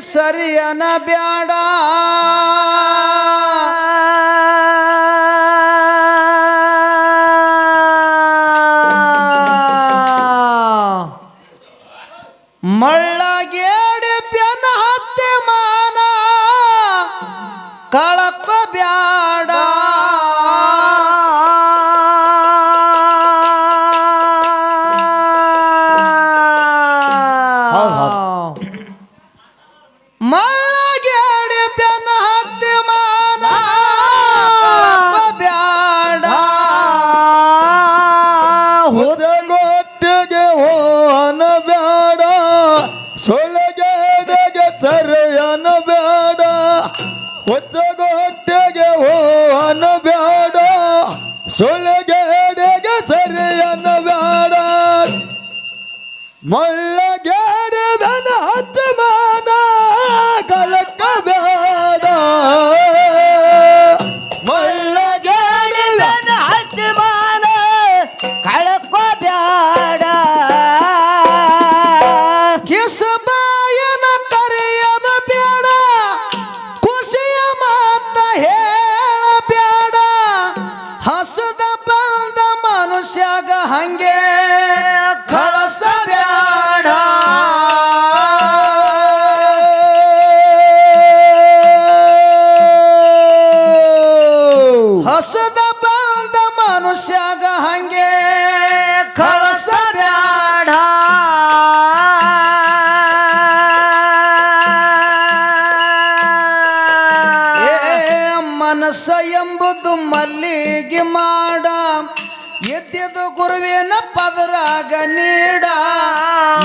ಸರಿಯನ ಬ್ಯಾಡ. ಮಳ್ಳಗೇಡಿ ಹತ್ತಮಾನ ಹತ್ತು ಮಾನ ಕಳಕ ಬೇಡ. ಮಳ್ಳಗೇಡಿ ಬೆನ ಹತ್ತಿ ಮಾನ ಕಳ್ಕೋ ಬ್ಯಾಡ ಕಿಸಬಾಯನ ಕರೆಯದ ಬೇಡ. ಖುಷಿಯ ಮಾತ ಹೇಳ ಬ್ಯಾಡ ಹಸದ ಬಂದ ಮನುಷ್ಯಾಗ ಹಂಗೆ ಹಸದ ಬಂದ ಮನುಷ್ಯಾಗ ಹಂಗೆ ಕಳಸ ಬ್ಯಾಡ. ಮನಸ್ಸ ಎಂಬುದು ಮಲ್ಲಿಗೆ ಮಾಡ ಎದ್ದು ಗುರುವಿನ ಪದರಾಗ ನೀಡ.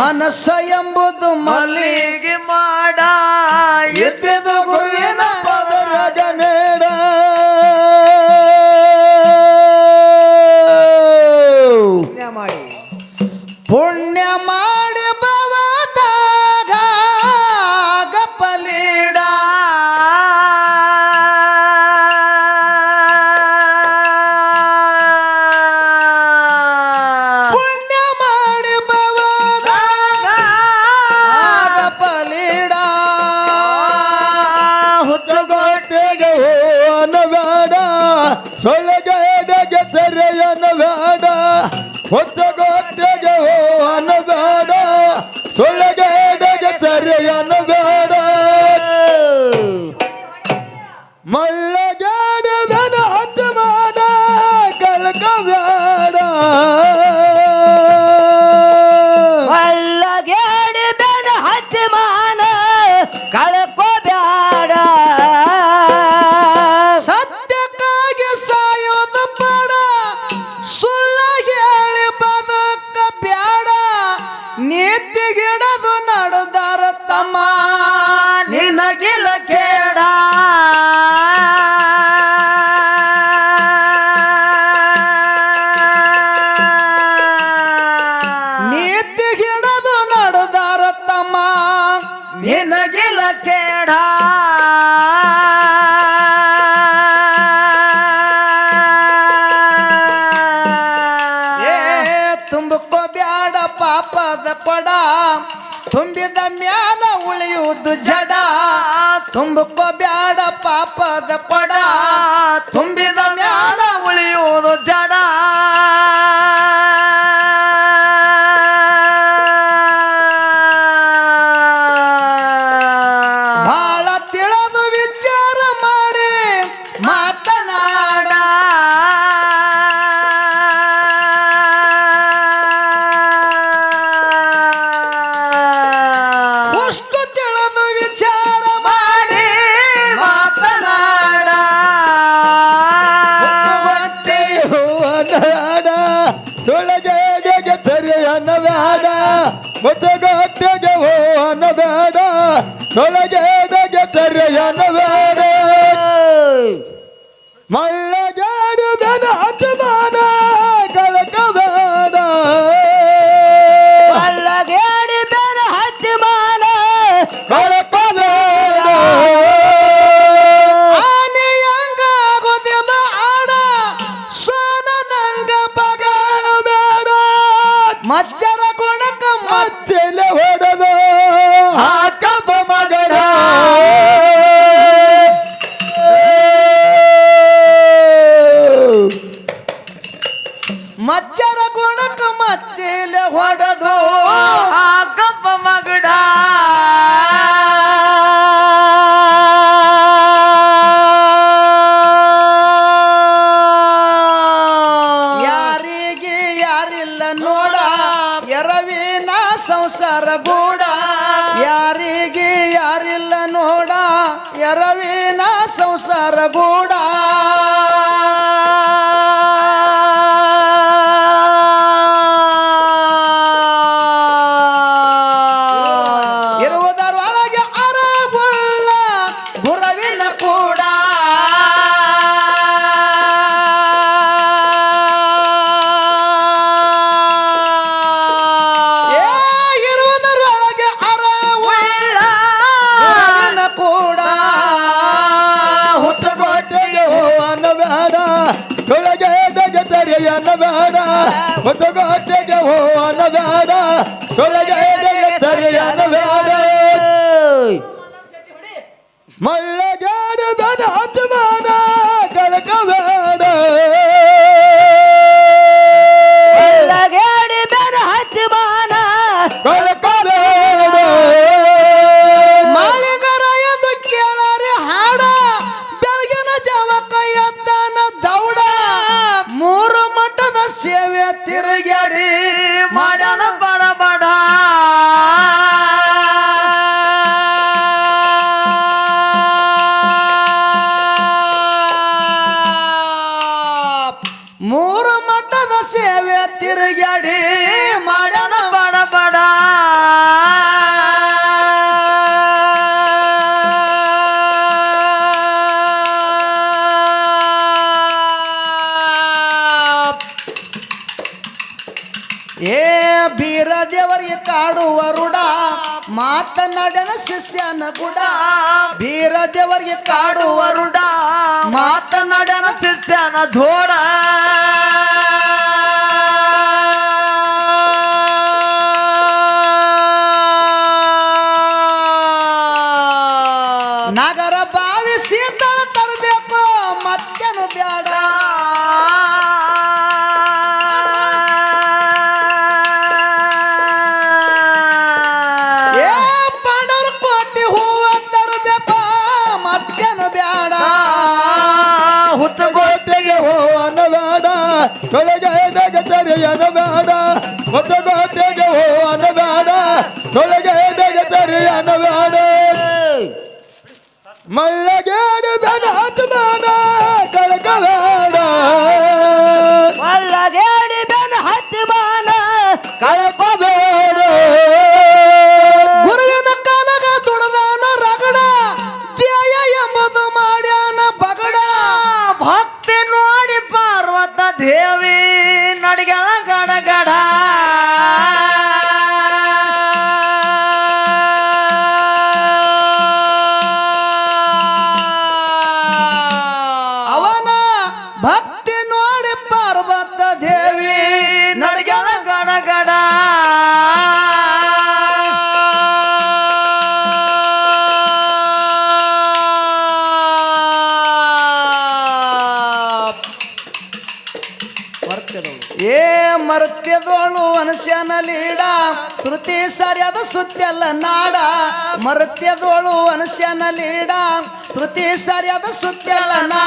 ಮನಸ್ಸ ಎಂಬುದು ಮಲ್ಲಿಗೆ ಮಾಡ ಎದ್ದಿದು Soy ನಿನಗಿಲ ಕೇಡ ಏ ತುಂಬಕೋ ಬ್ಯಾಡ ಪಾಪದ ಪಡ. ತುಂಬಿದ ಮ್ಯಾಲ ಉಳಿಯುವುದು ಜಡ. ತುಂಬಕೋ ಬ್ಯಾಡ ಸೊಳಗಡೆಗೆ ಸರಿಯನ ಬೇಡ ಮಳ್ಳಗಾಡು ಬೆನ ಹತ್ತಮಾನ ಕಳಕ ಬೇಡ ಮಲ್ಲಗೇಡಿ ಬೆನ ಹತ್ತಿ ಮಾನ ಕಳಕ ಬೇಡ ಆನೆಯಂಗಾಗುವುದಿಲ್ಲ ಆಡ ಸೋನ ನಂಗ ಬಗಳ ಬೇಡ. ಮಚ್ಚರ ತೆಗೆತರಿಯನ ಬೇಡ ಹುತ್ತಗೋಟೆಗೆ ಹೋವನ ಬೇಡ ತೊಳಗೆ ತೆಗೆತರಿಯನ ಬೇಡ ಮಳ್ಳಗಾಡ ಬೇಡ ಮಾತನಾಡನ ಶಿಷ್ಯನ ಗುಡ. ಬೀರ ದೇವರಿಗೆ ಕಾಡುವ ರುಡ ಮಾತನಾಡನ ಶಿಷ್ಯನ ಧೋಡ ಮಳ್ಳಗೇಡು ಬೆನ ಆತ್ಮನ ಕಳಕಲಾಡ ಒಲ್ಲಗೇಡಿ ಬೆನ ಹತ್ತಿ ಮಾನ ಕಳಕಬೇಡ. ಗುರುವಿನ ಕಾಲಗ ತುಡದಾನ ರಗಡ ಧ್ಯೇಯ ಎಂಬುದು ಮಾಡ್ಯಾನ ಬಗಡ. ಭಕ್ತಿ ನೋಡಿ ಪಾರ್ವತ ದೇವಿ. ಮರ್ತ್ಯದೋಳು ಮನುಷ್ಯನ ಲೀಡ ಶ್ರುತಿ ಸರಿಯಾದ ಸುತ್ತಲ್ಲ ನಾಡ. ಮರುತ್ಯದೋಳು ಮನುಷ್ಯನ ಲೀಡ ಶ್ರುತಿ ಸರಿಯಾದ ಸುತ್ತಲ್ಲ ನಾಡ.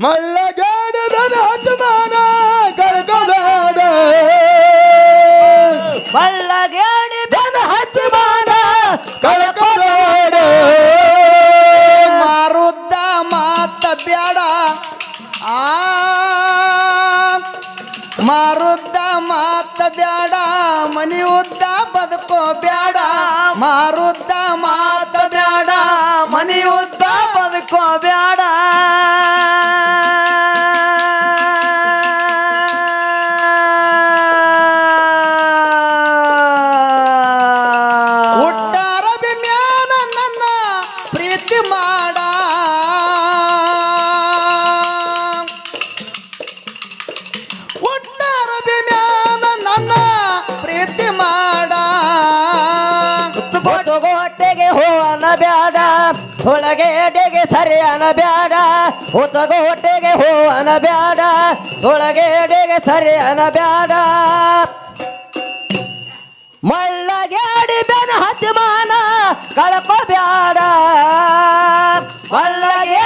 ಮಳ್ಳಗಾಡದ ಆತ್ಮನ ಕಳ್ಕೋಬೇಡ ಮಲ್ಲಗಾಡಿದನ ಬೆನ ಹತ್ತಿ ಮಾನ ಕಳ್ಕೋಬೇಡ ಮಾರುದ್ದ ಮಾತ ಬ್ಯಾಡ. ಆ ಮಾರುದ್ದ ಮಾತ ಬ್ಯಾಡ. ಮನಿ ಉದ್ದ ಬದುಕೋ ಬ್ಯಾಡ. ಮಾರುದ್ದ ಮಾತ ಮಾಡ. ಒಟ್ಟಾರ ಮ್ಯಾಲ ನನ್ನ ಪ್ರೀತಿ ಮಾಡ. ಹೊಟ್ಟೆಗೆ ಹೋನ ಬ್ಯಾಡ ಒಳಗೆಡೆಗೆ ಸರಿಯನ ಬ್ಯಾಡ ಹೊತ್ತಗೋ ಹೊಟ್ಟೆಗೆ ಹೋವನ ಬ್ಯಾಡ ಒಳಗೆಡೆಗೆ ಸರಿಯನ ಬ್ಯಾಡ. ಮಳ್ಳ ಕಳ್ಕೋಬ್ಯಾಡ ಮಳ್ಳಗೇಡಿ